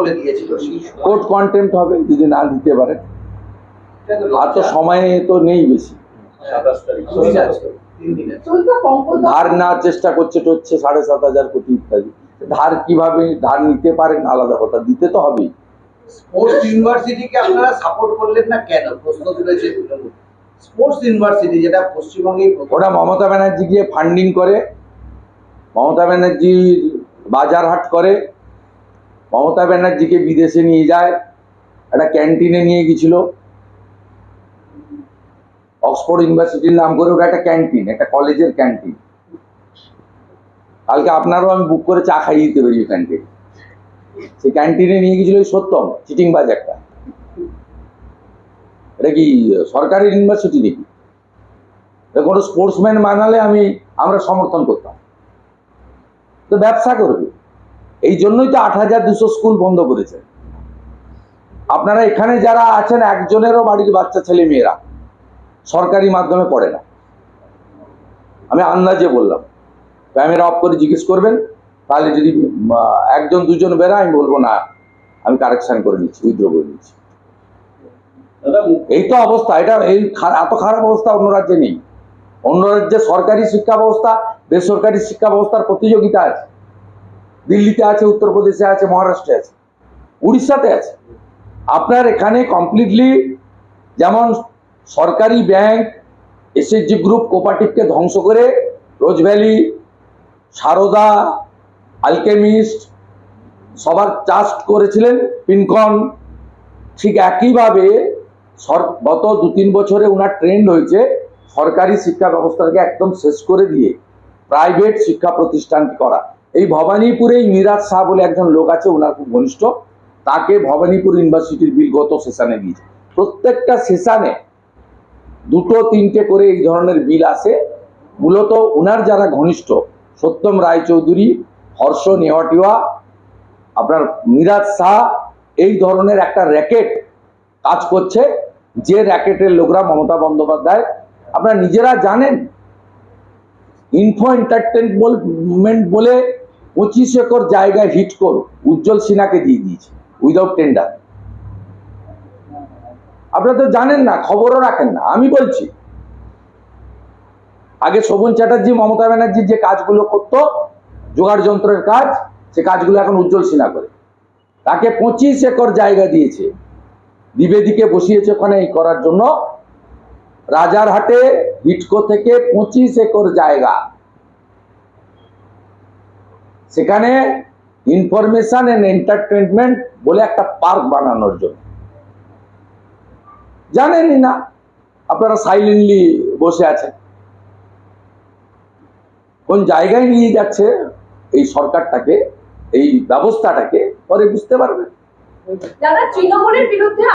বলে দিয়েছিল court contempt হবে যদি না দিতে পারে। তো আর তো। সময় তো নেই বেশি। ধার নেওয়ার চেষ্টা করছে টচ্ছে সাড়ে সাত হাজার কোটি ইত্যাদি। ধার কীভাবে ধার নিতে পারেন আলাদা কথা দিতে তো হবেই। স্পোর্টস ইউনিভার্সিটিকে আপনারা সাপোর্ট করলেন না কেন? প্রশ্ন তুলেছে স্পোর্টস ইউনিভার্সিটি যেটা পশ্চিমবঙ্গেই প্রথম। ওরা মমতা ব্যানার্জি গিয়ে ফান্ডিং করে মমতা ব্যানার্জি বাজার হাট করে মমতা ব্যানার্জিকে বিদেশে নিয়ে যায়, একটা ক্যান্টিনে নিয়ে গেছিল অক্সফোর্ড ইউনিভার্সিটির নাম করে ওটা একটা ক্যান্টিন, একটা কলেজের ক্যান্টিন। কালকে আপনারও আমি বুক করে চা খাইয়ে দিতে পারি ওখান থেকে। সেই ক্যান্টিনে নিয়ে গেছিল ওই সত্যম, চিটিং বাজ একটা এটা কি সরকারি ইউনিভার্সিটি নাকি? কোনো স্পোর্টসম্যান বানালে আমি, আমরা সমর্থন করতাম। তো ব্যবসা করবে। এই জন্যই তো আট হাজার দুশো স্কুল বন্ধ করেছে। আপনারা এখানে যারা আছেন একজনেরও বাড়ির বাচ্চা ছেলে মেয়েরা সরকারি মাধ্যমে পড়ে না। আমি আন্দাজে বললাম। ক্যামেরা অফ করে জিজ্ঞেস করবেন তাহলে যদি একজন দুজন বেরা আমি বলব না আমি কারেকশন করে নিচ্ছি উইথড্র করে নিচ্ছি। এই তো অবস্থা এটা এই এত খারাপ অবস্থা অন্য রাজ্যে নেই। অন্য রাজ্যে সরকারি শিক্ষা ব্যবস্থা বেসরকারি শিক্ষা ব্যবস্থার প্রতিযোগিতা আছে। দিল্লিতে আছে, উত্তরপ্রদেশে আছে, মহারাষ্ট্রে আছে, উড়িষ্যাতে আছে। আপনার এখানে কমপ্লিটলি যেমন সরকারি ব্যাংক এসএসজি গ্রুপ কোপারেটিভকে ধ্বংস করে রোজ ভ্যালি সারদা আলকেমিস্ট সবার চাষ করেছিলেন পিনকন। ঠিক একইভাবে গত দু তিন বছরে ওনার ট্রেন্ড হয়েছে সরকারি শিক্ষা ব্যবস্থাকে একদম শেষ করে দিয়ে প্রাইভেট শিক্ষা প্রতিষ্ঠান করা। এই ভবানীপুরেই মিরাজ শাহ বলে একজন লোক আছে, ওনার খুব ঘনিষ্ঠ। তাকে ভবানীপুর ইউনিভার্সিটির বিল গত সেশনে দিয়েছে। প্রত্যেকটা সেশনে দুটো, তিনটে করে এই ধরনের বিল আসে। মূলত ওনার যারা ঘনিষ্ঠ, সত্যম রায়চৌধুরী, হর্ষ নেওয়াটিয়া আপনার মিরাজ শাহ, এই ধরনের একটা র্যাকেট কাজ করছে। যে র্যাকেটের লোকরা মমতা বন্দ্যোপাধ্যায়, আপনারা নিজেরা জানেন, ইনফো এন্টারটেনমেন্ট বলে পঁচিশ একর জায়গায় হিট কর উজ্জ্বল সিনহাকে দিয়ে দিয়েছে উইদাউট টেন্ডার আপনারা তো জানেন না, খবরও রাখেন না, আমি বলছি। আগে শোভন চ্যাটার্জি, মমতা ব্যানার্জি যে কাজগুলো করতো, জোগাড় যন্ত্রের কাজ, সে কাজগুলো এখন উজ্জ্বল সিনহা করে। তাকে পঁচিশ একর জায়গা দিয়েছে। দ্বিবেদীকে বসিয়েছে ওখানে এই করার জন্য। রাজারহাটে হিটকো থেকে পঁচিশ একর জায়গা। সেখানে ইনফরমেশন এন্ড এন্টারটেনমেন্ট বলে একটা পার্ক বানানোর জন্য। জানেনই না? আপনারা সাইলেন্টলি বসে আছেন। কোন জায়গায় নিয়ে যাচ্ছে এই সরকারটাকে, এই ব্যবস্থাটাকে, পরে বুঝতে পারবেন। যারা তৃণমূলের বিরুদ্ধে